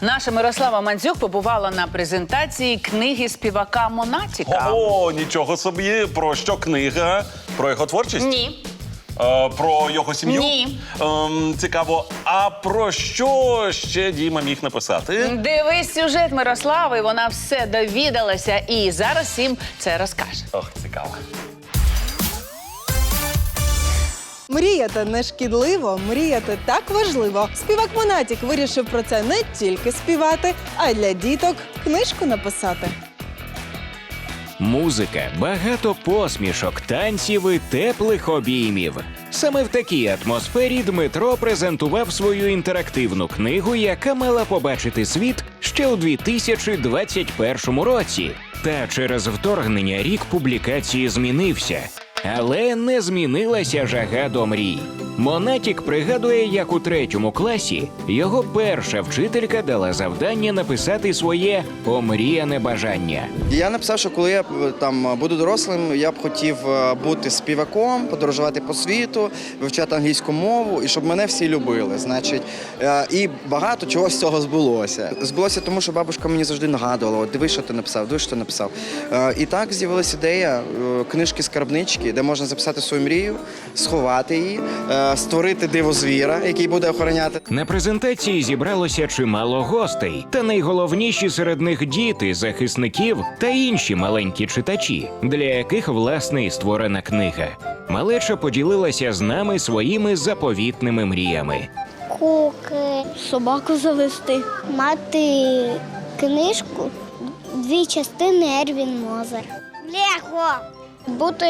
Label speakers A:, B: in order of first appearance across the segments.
A: Наша Мирослава Мандзюк побувала на презентації книги співака Монатіка.
B: О, нічого собі. Про що книга? Про його творчість?
A: Ні.
B: Е, про його сім'ю?
A: Ні.
B: Ем, цікаво. А про що ще Діма міг написати?
A: Дивись сюжет Мирослави, вона все довідалася і зараз всім це розкаже.
B: Ох, цікаво.
C: Мріяти не шкідливо, мріяти так важливо. Співак Монатік вирішив про це не тільки співати, а й для діток книжку написати.
D: Музика, багато посмішок, танців і теплих обіймів. Саме в такій атмосфері Дмитро презентував свою інтерактивну книгу, яка мала побачити світ ще у 2021 році. Та через вторгнення рік публікації змінився. Але не змінилася жага до мрій. Монатік пригадує, як у третьому класі його перша вчителька дала завдання написати своє омріяне бажання.
E: Я написав, що коли я е, там буду дорослим, я б хотів е, бути співаком, подорожувати по світу, вивчати англійську мову і щоб мене всі любили. Значить, е, і багато чого з цього збулося. Збулося тому, що бабушка мені завжди нагадувала: от диви, що ти написав, диви, що ти написав. І так з'явилася ідея книжки-скарбнички, де можна записати свою мрію, сховати її, створити диво звіра, який буде охороняти.
D: На презентації зібралося чимало гостей, та найголовніші серед них діти, захисників та інші маленькі читачі, для яких власне і створена книга. Малеча поділилася з нами своїми заповітними мріями.
F: куки, собаку завести, мати книжку, дві частини Ервін Мозер. Лего! Бути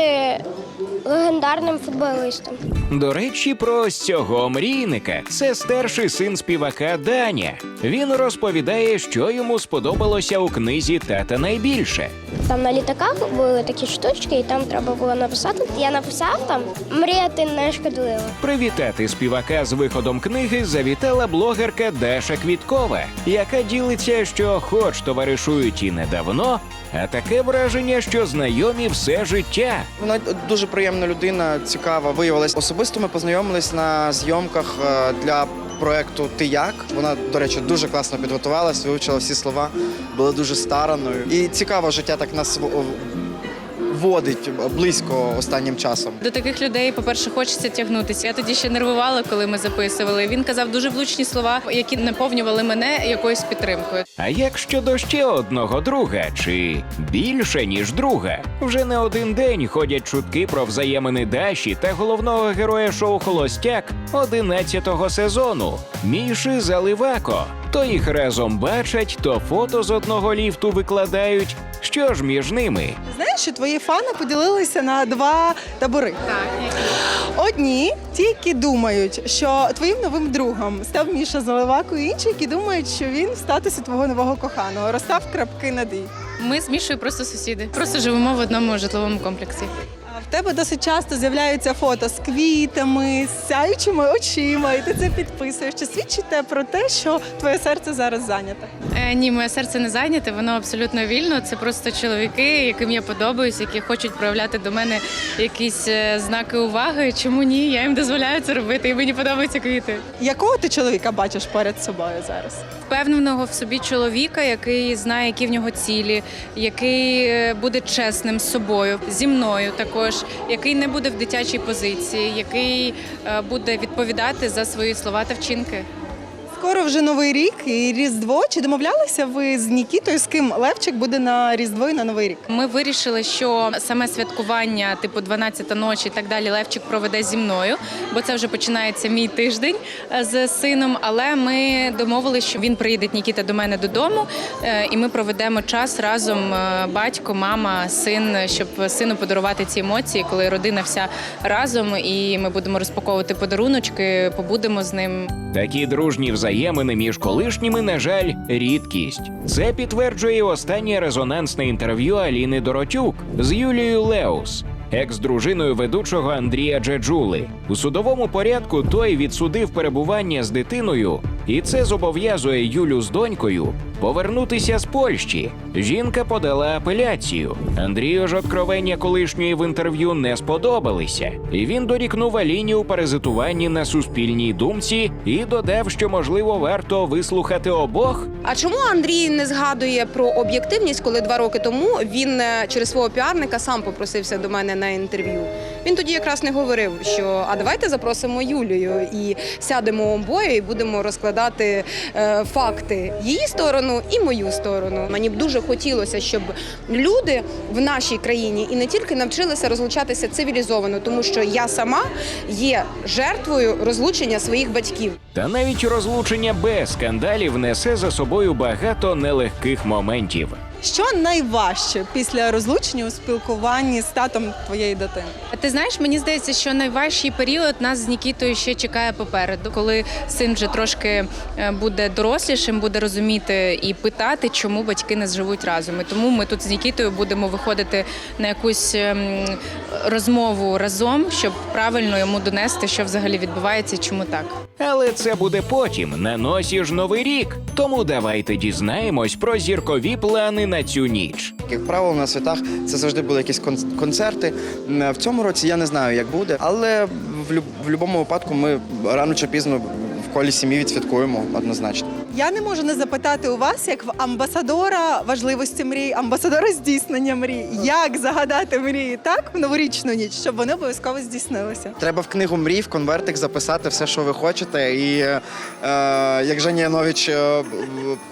F: легендарним футболістом.
D: До речі, про цього мрійника це старший син співака Даня. Він розповідає, що йому сподобалося у книзі Тата найбільше.
F: Там на літаках були такі штучки, і там треба було написати. Я написав там мріяти не шкідливо.
D: Привітати співака з виходом книги завітала блогерка Даша Квіткова, яка ділиться, що хоч товаришують і недавно, а таке враження, що знайомі все життя.
E: Вона дуже приємна людина, цікава. Виявилась особисто. Ми познайомились на зйомках е, для проекту Ти як. Вона, до речі, дуже класно підготувалась, вивчила всі слова, була дуже стараною І цікаво життя так нас в- водить близько останнім часом.
G: До таких людей, по-перше, хочеться тягнутися. Я тоді ще нервувала, коли ми записували. Він казав дуже влучні слова, які наповнювали мене якоюсь підтримкою.
D: А як щодо ще одного друга, чи більше ніж друга? Вже не один день ходять чутки про взаємини Даші та головного героя шоу Холостяк 11-го сезону Міші Заливако. То їх разом бачать, то фото з одного ліфту викладають. Що ж між ними?
C: Знаєш, що твої фани поділилися на два табори. Одні ті, які думають, що твоїм новим другом став Міша Заливаку, і інші, які думають, що він в статусі твого нового коханого. Розстав крапки над «і».
G: Ми з Мішою просто сусіди. Просто живемо в одному житловому комплексі.
C: Тебе досить часто з'являються фото з квітами, з сяючими очима, і ти це підписуєш. Чи свідчить те про те, що твоє серце зараз зайняте?
G: Е, ні, моє серце не зайняте, воно абсолютно вільно. Це просто чоловіки, яким я подобаюсь, які хочуть проявляти до мене якісь е, знаки уваги. Чому ні? Я їм дозволяю це робити, і мені подобаються квіти.
C: Якого ти чоловіка бачиш перед собою зараз?
G: впевненого в собі чоловіка, який знає, які в нього цілі, який е, буде чесним з собою, зі мною також, який не буде в дитячій позиції, який е, буде відповідати за свої слова та вчинки.
C: Скоро вже новий рік і Різдво. Чи домовлялися ви з Нікітою, з ким Левчик буде на Різдво і на Новий рік?
G: Ми вирішили, що саме святкування, типу 12 ночі і так далі, Левчик проведе зі мною, бо це вже починається мій тиждень е, з сином. Але ми домовилися, що він приїде Нікіта до мене додому, е, і ми проведемо час разом. е, Батько, мама, син, щоб сину подарувати ці емоції, коли родина вся разом, і ми будемо розпаковувати подаруночки, побудемо з ним.
D: Такі дружні взаємини між колишніми, на жаль, рідкість. Це підтверджує останнє резонансне інтерв'ю Аліни Доротюк з Юлією Леус. Екс-дружиною ведучого Андрія Джеджули у судовому порядку той відсудив перебування з дитиною, і це зобов'язує Юлю з донькою повернутися з Польщі. Жінка подала апеляцію. Андрію ж откровення колишньої в інтерв'ю не сподобалися, і він дорікнув Аліні у паразитуванні на суспільній думці і додав, що можливо варто вислухати обох.
H: А чому Андрій не згадує про об'єктивність, коли два роки тому він е, через свого піарника сам попросився до мене на інтерв'ю? Він тоді якраз не говорив, що а давайте запросимо Юлію і сядемо обоє і будемо розкладати е, факти її сторону і мою сторону. Мені б дуже хотілося, щоб люди в нашій країні і не тільки навчилися розлучатися цивілізовано, тому що я сама є жертвою розлучення своїх батьків.
D: Та навіть розлучення без скандалів несе за собою багато нелегких моментів.
C: Що найважче після розлучення у спілкуванні з татом твоєї дитини?
G: А Ти знаєш, мені здається, що найважчий період нас з Нікітою ще чекає попереду, коли син вже трошки е, буде дорослішим, буде розуміти і питати, чому батьки не живуть разом. І тому ми тут з Нікітою будемо виходити на якусь ем, розмову разом, щоб правильно йому донести, що взагалі відбувається, і чому так.
D: Але це буде потім. На носі ж новий рік. Тому давайте дізнаємось про зіркові плани на цю ніч.
E: Як правило, на святах це завжди були якісь кон- концерти. В цьому році я не знаю, як буде, але в будь-якому випадку ми рано чи пізно в колі сім'ї відсвяткуємо однозначно.
C: Я не можу не запитати у вас, як в амбасадора важливості мрій, амбасадора здійснення мрій. Як загадати мрії так в новорічну ніч, щоб вони обов'язково здійснилися?
E: Треба в книгу мрій, в конвертик записати все, що ви хочете. І е, як Женя Янович е,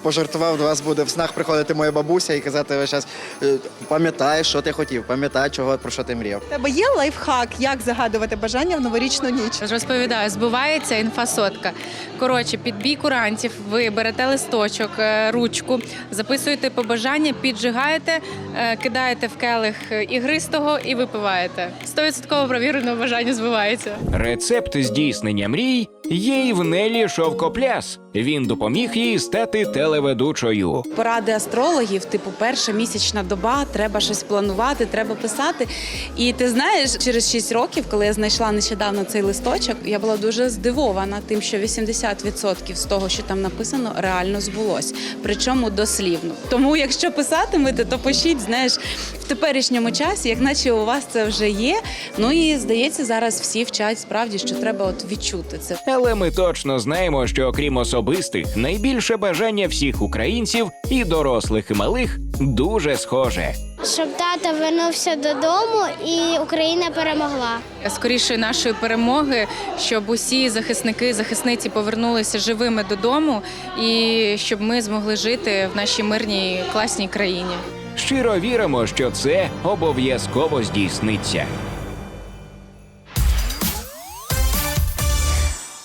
E: пожартував, до вас буде в снах приходити моя бабуся і казати весь час: е, пам'ятай, що ти хотів, пам'ятай, чого про що ти мріяв.
C: Тебе є лайфхак, як загадувати бажання в новорічну ніч?
G: Розповідаю, збивається інфасотка. Коротше, під бій курантів ви берете листочок, е, ручку, записуєте побажання, піджигаєте, е, кидаєте в келих ігристого і випиваєте. Стовідсотково провірено бажання збивається.
D: Рецепт здійснення мрій є і в Нелі Шовкопляс. Він допоміг їй стати телеведучою.
I: поради астрологів, типу, перша місячна доба, треба щось планувати, треба писати. І ти знаєш, через 6 років, коли я знайшла нещодавно цей листочок, я була дуже здивована тим, що 80% з того, що там написано, реально збулось. Причому дослівно. Тому, якщо писатимете, то пишіть, знаєш, в теперішньому часі, як наче у вас це вже є. Ну і здається, зараз всі вчать справді, що треба от відчути це.
D: Але ми точно знаємо, що окрім особистих, найбільше бажання всіх українців і дорослих, і малих дуже схоже.
F: Щоб тато вернувся додому і Україна перемогла.
G: Скоріше нашої перемоги, щоб усі захисники, захисниці повернулися живими додому, і щоб ми змогли жити в нашій мирній класній країні.
D: Щиро віримо, що це обов'язково здійсниться.